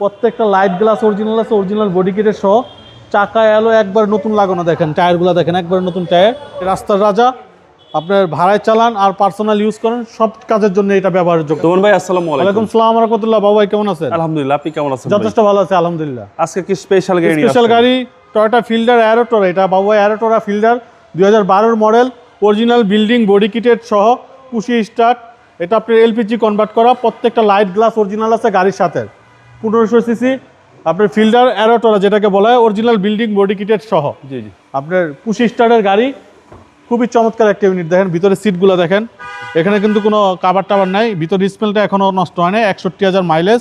প্রত্যেকটা light glass original আছে original body কিটের সহ। চাকা এলো একবার নতুন লাগানো দেখেন টায়ারগুলো দেখেন একবার নতুন টায়ার। রাস্তার রাজা আপনার ভাড়ায় চালান আর পার্সোনাল ইউজ করেন সব কাজের জন্য এটা ব্যবহারের যোগ্য। তোমন ভাই আসসালামু আলাইকুম। ওয়ালাইকুম সালাম রহমতুল্লাহ বাবাই কেমন আছেন? আলহামদুলিল্লাহ আপনি কেমন আছেন যথেষ্ট ভালো আছে আলহামদুলিল্লাহ। আজকে কি স্পেশাল গাড়ি স্পেশাল গাড়ি টয়োটা ফিল্ডার অ্যারোটোরা এটা বাবুয়া অ্যারোটোরা ফিল্ডার দুই হাজার বারোর মডেল অরিজিনাল বিল্ডিং বডি কিটেড সহ পুশি স্টার্ট এটা আপনার এলপিজি কনভার্ট করা প্রত্যেকটা লাইট গ্লাস অরিজিনাল আছে গাড়ির সাথে। পনেরোশো সিসি আপনার ফিল্ডার অ্যারোটোরা যেটাকে বলা হয় অরিজিনাল বিল্ডিং বডি কিটেড সহ। জি জি। আপনার পুশি স্টারের গাড়ি খুবই চমৎকার একটা ইউনিট দেখেন ভিতরে সিটগুলো দেখেন। এখানে কিন্তু কোনো কাবার টাবার নাই ভিতরে স্মেলটা এখনও নষ্ট হয় না একষট্টি হাজার মাইলেজ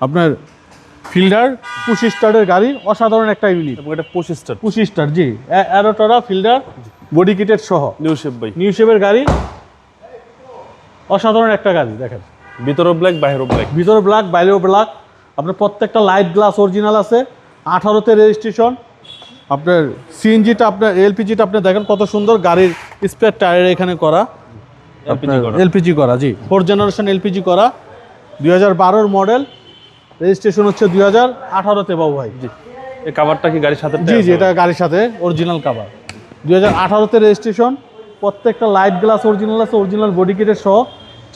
আপনার ফিল্ডার পুশি স্টারের গাড়ি অসাধারণ একটা ইউনিট এবং এটা পঁচিশ স্টার। পুশি স্টার জি। অ্যা- অ্যারোটোরা ফিল্ডার বডি কিটের সহ। নিউ শেপ ভাই। নিউ শেপের গাড়ি অসাধারণ একটা গাড়ি দেখেন। ভিতরও ব্ল্যাক বাইরেও ব্ল্যাক ভিতরে ব্ল্যাক বাইরেও ব্ল্যাক আপনার প্রত্যেকটা লাইট গ্লাস অরিজিনাল আছে আঠারোতে রেজিস্ট্রেশন আপনার সিএনজিটা আপনার এলপিজিটা আপনি দেখেন কত সুন্দর গাড়ির স্পেয়ার টায়ার এখানে করা। এলপিজি করা। জি। ফোর জেনারেশন এলপিজি করা। দুই হাজার বারোর মডেল রেজিস্ট্রেশন হচ্ছে দুই হাজার আঠারোতে বাবু ভাই। জি। এই কাভারটা কি গাড়ির সাথে জি জি এটা গাড়ির সাথে অরিজিনাল কাভার দুই হাজার আঠারোতে রেজিস্ট্রেশন প্রত্যেকটা লাইট গ্লাস অরিজিনাল আছে অরিজিনাল বডি কিটের সহ।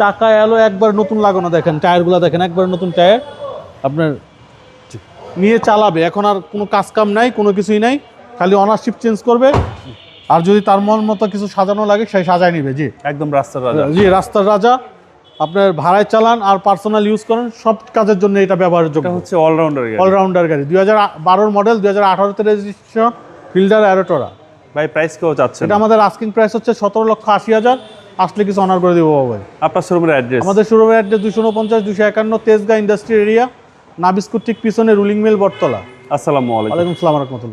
চাকা এলো একবার নতুন লাগানো দেখেন টায়ারগুলো দেখেন একবার নতুন টায়ার আপনার নিয়ে চালাবে। এখন আর কোনো কাজ কাম নাই কোনো কিছুই নাই। খালি অনারশিপ চেঞ্জ করবে। আর যদি তার মন মতো কিছু সাজানো লাগে সেই সাজায় নিবে। জি। একদম রাস্তার রাজা। জি রাস্তার রাজা। আপনার ভাড়ায় চালান আর পার্সোনাল ইউজ করেন সব কাজের জন্য এটা ব্যবহারের যোগ্য হচ্ছে অলরাউন্ডার গাড়ি। অলরাউন্ডার গাড়ি। দুই হাজার বারোর মডেল দুই হাজার আঠারোতে রেজিস্ট্রেশন ফিল্ডার অ্যারোটোরা ভাই প্রাইস কেউ চাচ্ছেন এটা আমাদের আস্কিং প্রাইস হচ্ছে সতেরো লক্ষ আশি হাজার। আসলে কিছু অনার করে দেবো বাবা আপনার শোরুমের অ্যাড্রেস আমাদের শোরুমের অ্যাড্রেস দুশো উনপঞ্চাশ দুশো একান্ন তেজগাঁ ইন্ডাস্ট্রি এরিয়া নাবিস্কুর ঠিক পিছনে রুলিং মিল বটতলা। আসসালামু আলাইকুম। আসসালাম সালাম রহমতুল্লাহ।